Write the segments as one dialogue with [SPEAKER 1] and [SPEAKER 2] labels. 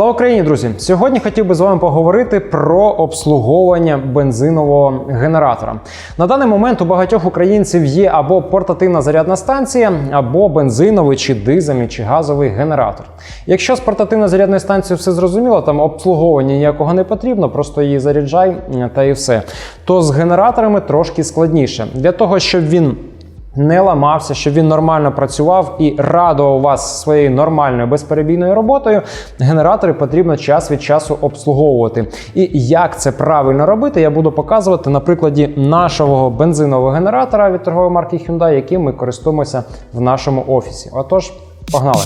[SPEAKER 1] Слава Україні, друзі! Сьогодні хотів би з вами поговорити про обслуговування бензинового генератора. На даний момент у багатьох українців є або портативна зарядна станція, або бензиновий чи дизельний чи газовий генератор. Якщо з портативною зарядною станцією все зрозуміло, там обслуговування ніякого не потрібно, просто її заряджай та і все. То з генераторами трошки складніше. Для того, щоб він не ламався, щоб він нормально працював і радував вас своєю нормальною безперебійною роботою. Генератори потрібно час від часу обслуговувати. І як це правильно робити, я буду показувати на прикладі нашого бензинового генератора від торгової марки Hyundai, яким ми користуємося в нашому офісі. Отож, погнали!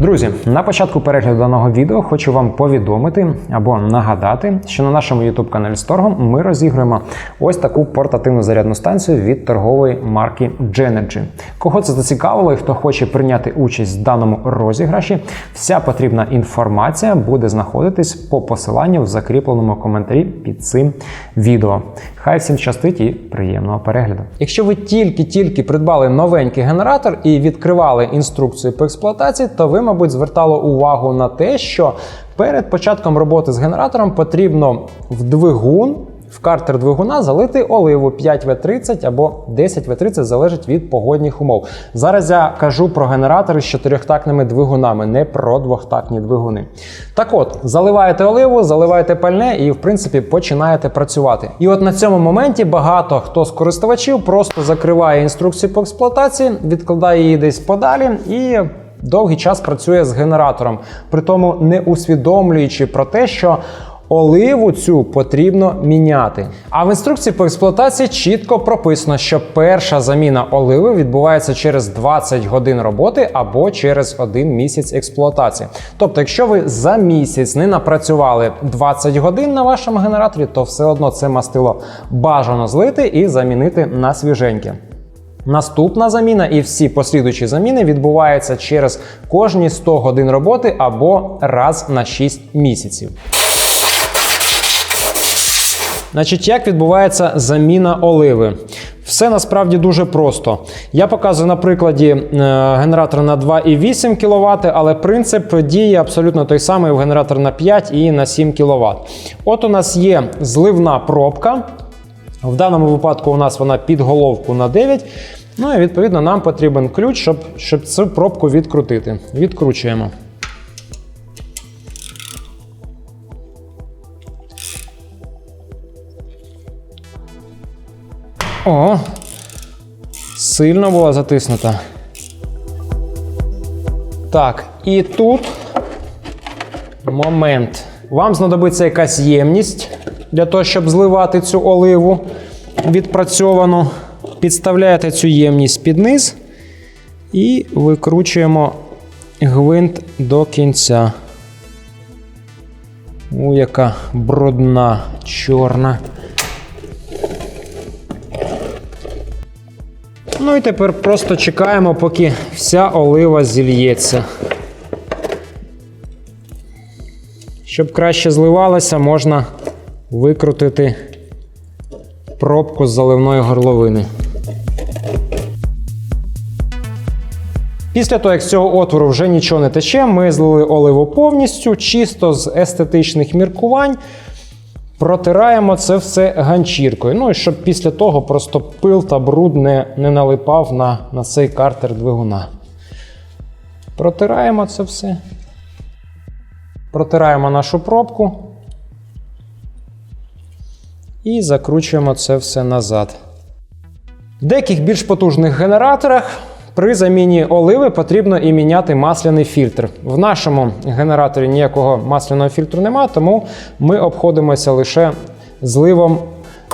[SPEAKER 1] Друзі, на початку перегляду даного відео хочу вам повідомити або нагадати, що на нашому youtube каналі Storgo ми розігруємо ось таку портативну зарядну станцію від торгової марки Genergy. Кого це зацікавило і хто хоче прийняти участь в даному розіграші, вся потрібна інформація буде знаходитись по посиланню в закріпленому коментарі під цим відео. Хай всім щастить і приємного перегляду. Якщо ви тільки-тільки придбали новенький генератор і відкривали інструкцію по експлуатації, то ви, мабуть, звертали увагу на те, що перед початком роботи з генератором потрібно в двигун. В картер двигуна залити оливу 5В30 або 10В30 залежить від погодних умов. Зараз я кажу про генератори з чотирьохтактними двигунами, не про двохтактні двигуни. Так от, заливаєте оливу, заливаєте пальне і, в принципі, починаєте працювати. І от на цьому моменті багато хто з користувачів просто закриває інструкцію по експлуатації, відкладає її десь подалі і. Довгий час працює з генератором, при тому не усвідомлюючи про те, що Оливу цю потрібно міняти. А в інструкції по експлуатації чітко прописано, що перша заміна оливи відбувається через 20 годин роботи або через 1 місяць експлуатації. Тобто, якщо ви за місяць не напрацювали 20 годин на вашому генераторі, то все одно це мастило бажано злити і замінити на свіженьке. Наступна заміна і всі послідуючі заміни відбуваються через кожні 100 годин роботи або раз на 6 місяців. Значить, як відбувається заміна оливи? Все насправді дуже просто. Я показую на прикладі е, генератора на 2,8 кВт, але принцип діє абсолютно той самий в генератор на 5 і на 7 кВт. От у нас є зливна пробка. В даному випадку у нас вона під головку на 9. Ну і відповідно нам потрібен ключ, щоб, щоб цю пробку відкрутити. Відкручуємо. О, сильно була затиснута. Так, і тут момент. Вам знадобиться якась ємність для того, щоб зливати цю оливу відпрацьовану. Підставляєте цю ємність під низ і викручуємо гвинт до кінця. У, яка брудна, чорна. Ну і тепер просто чекаємо, поки вся олива зільється. Щоб краще зливалася, можна викрутити пробку з заливної горловини. Після того, як з цього отвору вже нічого не тече, ми злили оливу повністю, чисто з естетичних міркувань. Протираємо це все ганчіркою. Ну і щоб після того просто пил та бруд не, не налипав на, на цей картер двигуна. Протираємо це все. Протираємо нашу пробку. І закручуємо це все назад. В деяких більш потужних генераторах при заміні оливи потрібно і міняти масляний фільтр. В нашому генераторі ніякого масляного фільтру немає, тому ми обходимося лише зливом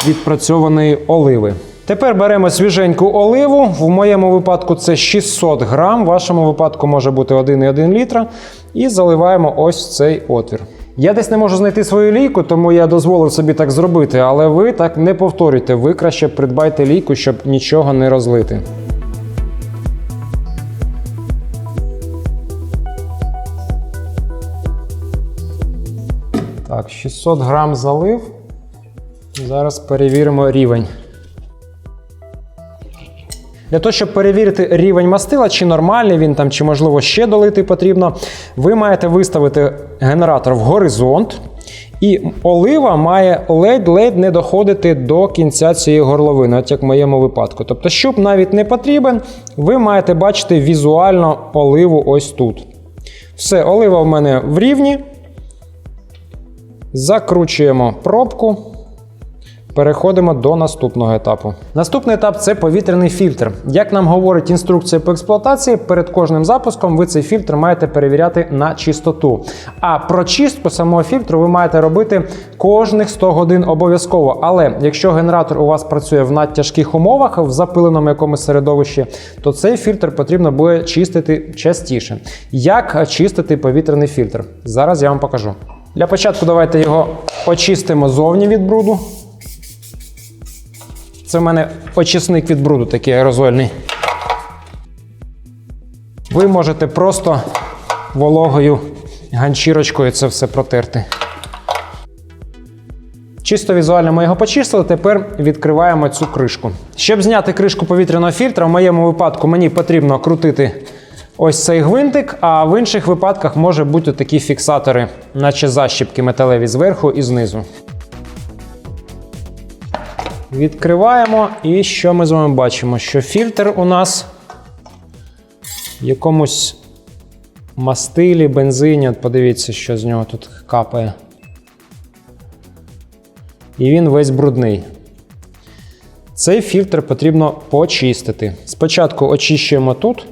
[SPEAKER 1] відпрацьованої оливи. Тепер беремо свіженьку оливу. В моєму випадку це 600 грам, в вашому випадку може бути 1,1 літра. І заливаємо ось цей отвір. Я десь не можу знайти свою лійку, тому я дозволив собі так зробити, але ви так не повторюйте. Ви краще придбайте лійку, щоб нічого не розлити. Так, 600 грам залив. Зараз перевіримо рівень. Для того, щоб перевірити рівень мастила, чи нормальний він там, чи можливо ще долити потрібно, ви маєте виставити генератор в горизонт. І олива має ледь-ледь не доходити до кінця цієї горловини, от як в моєму випадку. Тобто, щоб навіть не потрібен, ви маєте бачити візуально оливу ось тут. Все, олива в мене в рівні. Закручуємо пробку. Переходимо до наступного етапу. Наступний етап це повітряний фільтр. Як нам говорить інструкція по експлуатації, перед кожним запуском ви цей фільтр маєте перевіряти на чистоту. А прочистку самого фільтру ви маєте робити кожних 100 годин обов'язково. Але якщо генератор у вас працює в надтяжких умовах, в запиленому якомусь середовищі, то цей фільтр потрібно буде чистити частіше. Як чистити повітряний фільтр? Зараз я вам покажу. Для початку давайте його очистимо зовні від бруду. Це в мене очисник від бруду такий аерозольний. Ви можете просто вологою ганчірочкою це все протерти. Чисто візуально ми його почистили, тепер відкриваємо цю кришку. Щоб зняти кришку повітряного фільтра, в моєму випадку мені потрібно крутити ось цей гвинтик, а в інших випадках може бути такі фіксатори, наче защіпки металеві зверху і знизу. Відкриваємо, і що ми з вами бачимо? Що фільтр у нас в якомусь мастилі, бензині. От подивіться, що з нього тут капає. І він весь брудний. Цей фільтр потрібно почистити. Спочатку очищуємо тут,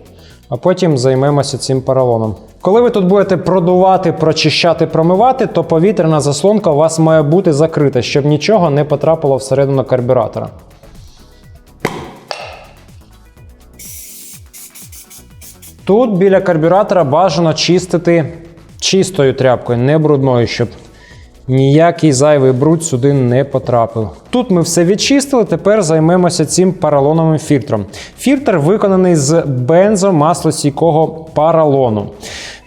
[SPEAKER 1] а потім займемося цим поролоном. Коли ви тут будете продувати, прочищати, промивати, то повітряна заслонка у вас має бути закрита, щоб нічого не потрапило всередину карбюратора. Тут біля карбюратора бажано чистити чистою тряпкою, не брудною, щоб ніякий зайвий бруд сюди не потрапив. Тут ми все відчистили, тепер займемося цим поролоновим фільтром. Фільтр виконаний з бензомаслостійкого поролону.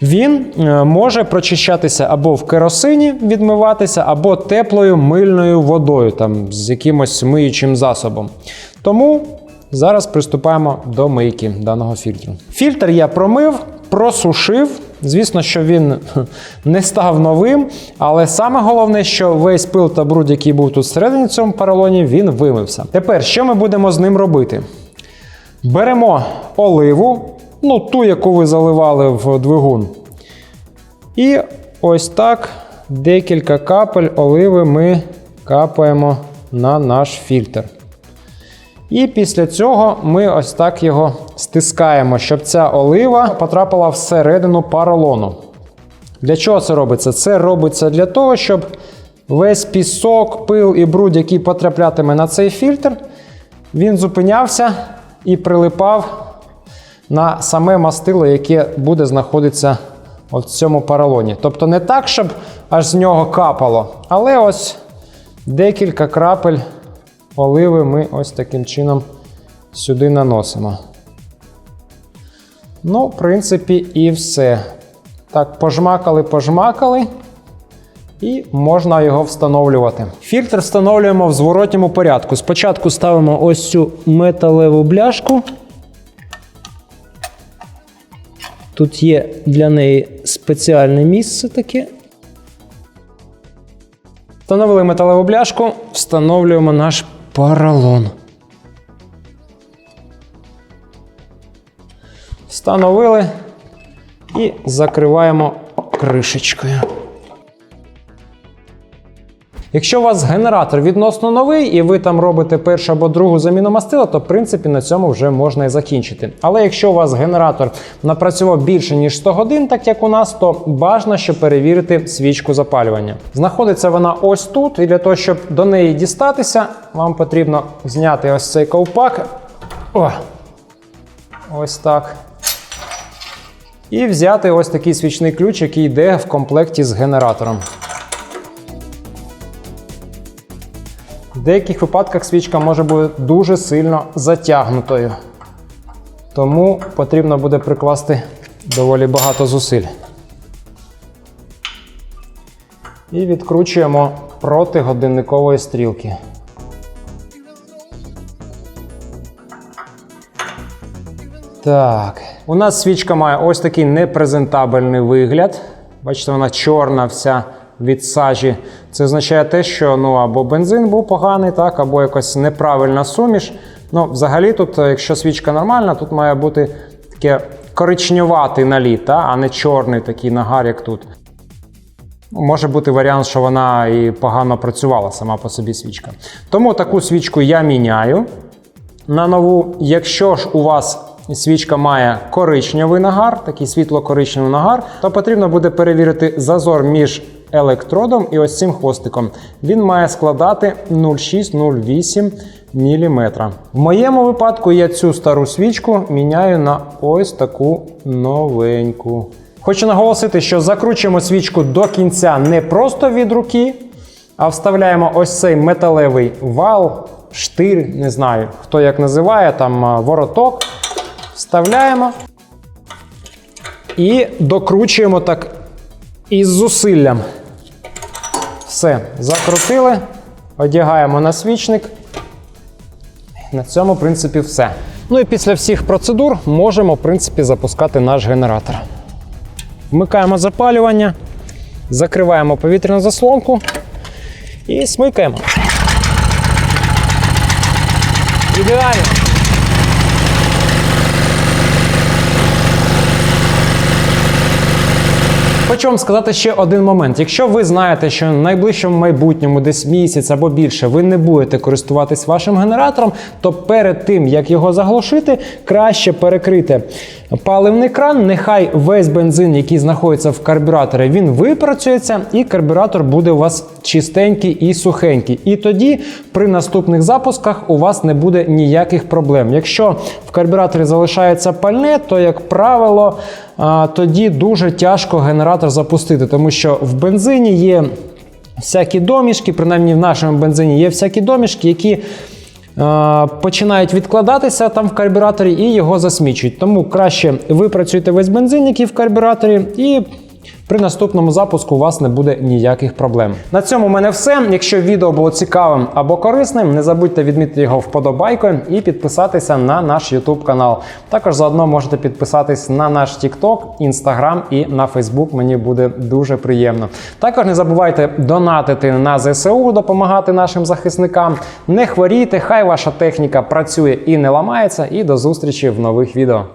[SPEAKER 1] Він е, може прочищатися або в керосині відмиватися, або теплою мильною водою, там, з якимось миючим засобом. Тому зараз приступаємо до мийки даного фільтру. Фільтр я промив, просушив. Звісно, що він не став новим, але саме головне, що весь пил та бруд, який був тут всередині в цьому поролоні, він вимився. Тепер, що ми будемо з ним робити? Беремо оливу, ну ту, яку ви заливали в двигун. І ось так декілька капель оливи ми капаємо на наш фільтр. І після цього ми ось так його стискаємо, щоб ця олива потрапила всередину поролону. Для чого це робиться? Це робиться для того, щоб весь пісок, пил і бруд, який потраплятиме на цей фільтр, він зупинявся і прилипав на саме мастило, яке буде знаходитися в цьому поролоні. Тобто не так, щоб аж з нього капало, але ось декілька крапель оливи ми ось таким чином сюди наносимо. Ну, в принципі, і все. Так, пожмакали, пожмакали. І можна його встановлювати. Фільтр встановлюємо в зворотньому порядку. Спочатку ставимо ось цю металеву бляшку. Тут є для неї спеціальне місце таке. Встановили металеву бляшку, встановлюємо наш поролон. Встановили і закриваємо кришечкою. Якщо у вас генератор відносно новий, і ви там робите першу або другу заміну мастила, то в принципі на цьому вже можна і закінчити. Але якщо у вас генератор напрацював більше ніж 100 годин, так як у нас, то бажано, щоб перевірити свічку запалювання. Знаходиться вона ось тут, і для того, щоб до неї дістатися, вам потрібно зняти ось цей ковпак. О! Ось так. І взяти ось такий свічний ключ, який йде в комплекті з генератором. Деяких випадках свічка може бути дуже сильно затягнутою. Тому потрібно буде прикласти доволі багато зусиль. І відкручуємо проти годинникової стрілки. Так, у нас свічка має ось такий непрезентабельний вигляд. Бачите, вона чорна вся від сажі. Це означає те, що ну або бензин був поганий, так, або якась неправильна суміш. Ну, взагалі, тут, е, якщо свічка нормальна, тут має бути таке коричневатий наліт, та, а не чорний такий нагар, як тут. Може бути варіант, що вона і погано працювала сама по собі свічка. Тому таку свічку я міняю на нову. Якщо ж у вас свічка має коричневий нагар, такий світло-коричневий нагар, то потрібно буде перевірити зазор між електродом і ось цим хвостиком. Він має складати 0,6-0,8 мм. В моєму випадку я цю стару свічку міняю на ось таку новеньку. Хочу наголосити, що закручуємо свічку до кінця не просто від руки, а вставляємо ось цей металевий вал, штир, не знаю, хто як називає, там вороток. Вставляємо і докручуємо так із зусиллям. Все, закрутили, одягаємо на свічник. На цьому, в принципі, все. Ну і після всіх процедур можемо, в принципі, запускати наш генератор. Вмикаємо запалювання, закриваємо повітряну заслонку і смикаємо. Ідеально. Хочу вам сказати ще один момент. Якщо ви знаєте, що в найближчому майбутньому, десь місяць або більше, ви не будете користуватись вашим генератором, то перед тим як його заглушити, краще перекрити паливний кран. Нехай весь бензин, який знаходиться в карбюраторі, він випрацюється, і карбюратор буде у вас чистенький і сухенький. І тоді при наступних запусках у вас не буде ніяких проблем. Якщо в карбюраторі залишається пальне, то як правило тоді дуже тяжко генератор запустити, тому що в бензині є всякі домішки, принаймні в нашому бензині є всякі домішки, які починають відкладатися там в карбюраторі і його засмічують. Тому краще випрацюйте весь бензин, який в карбюраторі, і при наступному запуску у вас не буде ніяких проблем. На цьому в мене все. Якщо відео було цікавим або корисним, не забудьте відмітити його вподобайкою і підписатися на наш YouTube канал. Також заодно можете підписатись на наш TikTok, Instagram і на Facebook. Мені буде дуже приємно. Також не забувайте донатити на ЗСУ, допомагати нашим захисникам. Не хворійте, хай ваша техніка працює і не ламається. І до зустрічі в нових відео.